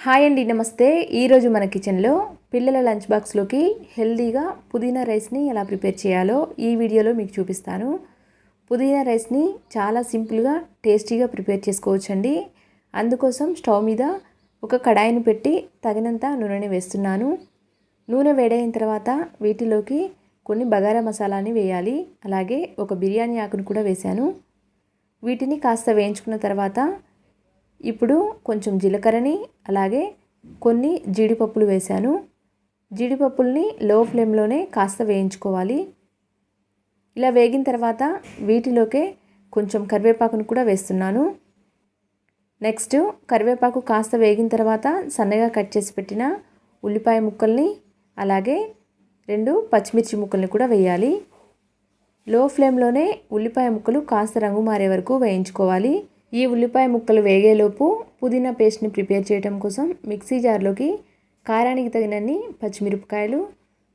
Hi అండి నమస్తే. ఈరోజు మన కిచెన్లో పిల్లల లంచ్ బాక్స్లోకి హెల్దీగా పుదీనా రైస్ని ఎలా ప్రిపేర్ చేయాలో ఈ వీడియోలో మీకు చూపిస్తాను. పుదీనా రైస్ని చాలా సింపుల్గా టేస్టీగా ప్రిపేర్ చేసుకోవచ్చండి. అందుకోసం స్టవ్ మీద ఒక కడాయిని పెట్టి తగినంత నూనెని వేస్తున్నాను. నూనె వేడైన తర్వాత వీటిలోకి కొన్ని బగారా మసాలాని వేయాలి. అలాగే ఒక బిర్యానీ ఆకును కూడా వేశాను. వీటిని కాస్త వేయించుకున్న తర్వాత ఇప్పుడు కొంచెం జీలకర్రని అలాగే కొన్ని జీడిపప్పులు వేశాను. జీడిపప్పుల్ని లో ఫ్లేమ్లోనే కాస్త వేయించుకోవాలి. ఇలా వేగిన తర్వాత వీటిలోకే కొంచెం కరివేపాకును కూడా వేస్తున్నాను. నెక్స్ట్ కరివేపాకు కాస్త వేగిన తర్వాత సన్నగా కట్ చేసి పెట్టిన ఉల్లిపాయ ముక్కల్ని అలాగే రెండు పచ్చిమిర్చి ముక్కల్ని కూడా వేయాలి. లో ఫ్లేమ్లోనే ఉల్లిపాయ ముక్కలు కాస్త రంగు మారే వరకు వేయించుకోవాలి. ఈ ఉల్లిపాయ ముక్కలు వేగేలోపు పుదీనా పేస్ట్ని ప్రిపేర్ చేయడం కోసం మిక్సీ జార్లోకి కారానికి తగినన్ని పచ్చిమిరపకాయలు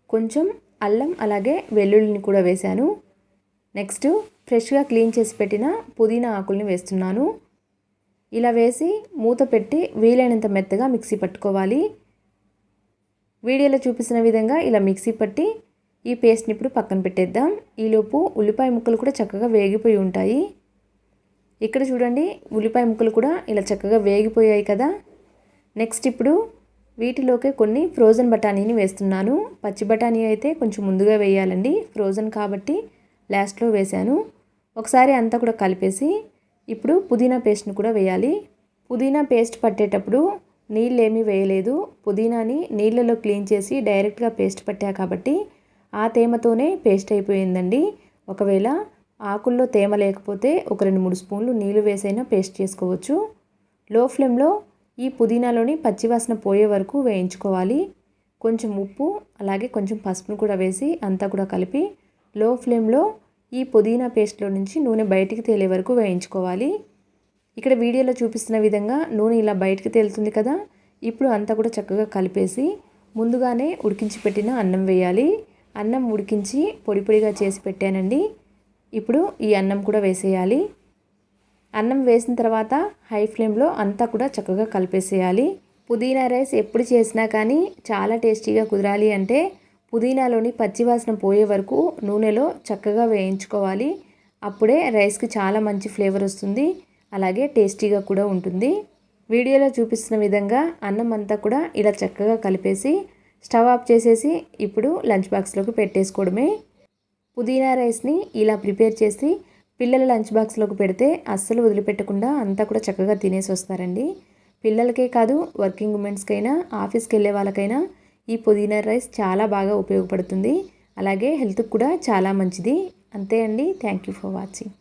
కొంచెం అల్లం అలాగే వెల్లుల్లిని కూడా వేశాను. నెక్స్ట్ ఫ్రెష్గా క్లీన్ చేసి పెట్టిన పుదీనా ఆకుల్ని వేస్తున్నాను. ఇలా వేసి మూత పెట్టి వీలైనంత మెత్తగా మిక్సీ పట్టుకోవాలి. వీడియోలో చూపిస్తున్న విధంగా ఇలా మిక్సీ పట్టి ఈ పేస్ట్ని ఇప్పుడు పక్కన పెట్టేద్దాం. ఈలోపు ఉల్లిపాయ ముక్కలు కూడా చక్కగా వేగిపోయి ఉంటాయి. ఇక్కడ చూడండి ఉల్లిపాయ ముక్కలు కూడా ఇలా చక్కగా వేగిపోయాయి కదా. నెక్స్ట్ ఇప్పుడు వీటిలోకి కొన్ని ఫ్రోజన్ బఠానీని వేస్తున్నాను. పచ్చి బఠానీ అయితే కొంచెం ముందుగా వేయాలండి. ఫ్రోజన్ కాబట్టి లాస్ట్లో వేశాను. ఒకసారి అంతా కూడా కలిపేసి ఇప్పుడు పుదీనా పేస్ట్ని కూడా వేయాలి. పుదీనా పేస్ట్ పట్టేటప్పుడు నీళ్ళు ఏమీ వేయలేదు. పుదీనాని నీళ్ళలో క్లీన్ చేసి డైరెక్ట్గా పేస్ట్ పట్టా కాబట్టి ఆ తేమతోనే పేస్ట్ అయిపోయిందండి. ఒకవేళ ఆకుల్లో తేమ లేకపోతే ఒక రెండు మూడు స్పూన్లు నీళ్ళు వేసైనా పేస్ట్ చేసుకోవచ్చు. లో ఫ్లేమ్లో ఈ పుదీనాలోని పచ్చివాసన పోయే వరకు వేయించుకోవాలి. కొంచెం ఉప్పు అలాగే కొంచెం పసుపును కూడా వేసి అంతా కూడా కలిపి లో ఫ్లేమ్లో ఈ పుదీనా పేస్ట్లో నుంచి నూనె బయటికి తేలే వరకు వేయించుకోవాలి. ఇక్కడ వీడియోలో చూపిస్తున్న విధంగా నూనె ఇలా బయటికి తేలుతుంది కదా ఇప్పుడు అంతా కూడా చక్కగా కలిపేసి ముందుగానే ఉడికించి పెట్టిన అన్నం వేయాలి. అన్నం ఉడికించి పొడి పొడిగా చేసి పెట్టానండి. ఇప్పుడు ఈ అన్నం కూడా వేసేయాలి. అన్నం వేసిన తర్వాత హై ఫ్లేమ్లో అంతా కూడా చక్కగా కలిపేసేయాలి. పుదీనా రైస్ ఎప్పుడు చేసినా కానీ చాలా టేస్టీగా కుదరాలి అంటే పుదీనాలోని పచ్చివాసన పోయే వరకు నూనెలో చక్కగా వేయించుకోవాలి. అప్పుడే రైస్కి చాలా మంచి ఫ్లేవర్ వస్తుంది. అలాగే టేస్టీగా కూడా ఉంటుంది. వీడియోలో చూపిస్తున్న విధంగా అన్నం అంతా కూడా ఇలా చక్కగా కలిపేసి స్టవ్ ఆఫ్ చేసేసి ఇప్పుడు లంచ్ బాక్స్లోకి పెట్టేసుకోవడమే. పుదీనా రైస్ని ఇలా ప్రిపేర్ చేసి పిల్లల లంచ్ బాక్స్లోకి పెడితే అస్సలు వదిలిపెట్టకుండా అంతా కూడా చక్కగా తినేసి వస్తారండి. పిల్లలకే కాదు వర్కింగ్ ఉమెన్స్కైనా ఆఫీస్కి వెళ్ళే వాళ్ళకైనా ఈ పుదీనా రైస్ చాలా బాగా ఉపయోగపడుతుంది. అలాగే హెల్త్కి కూడా చాలా మంచిది. అంతే అండి. Thank you for watching.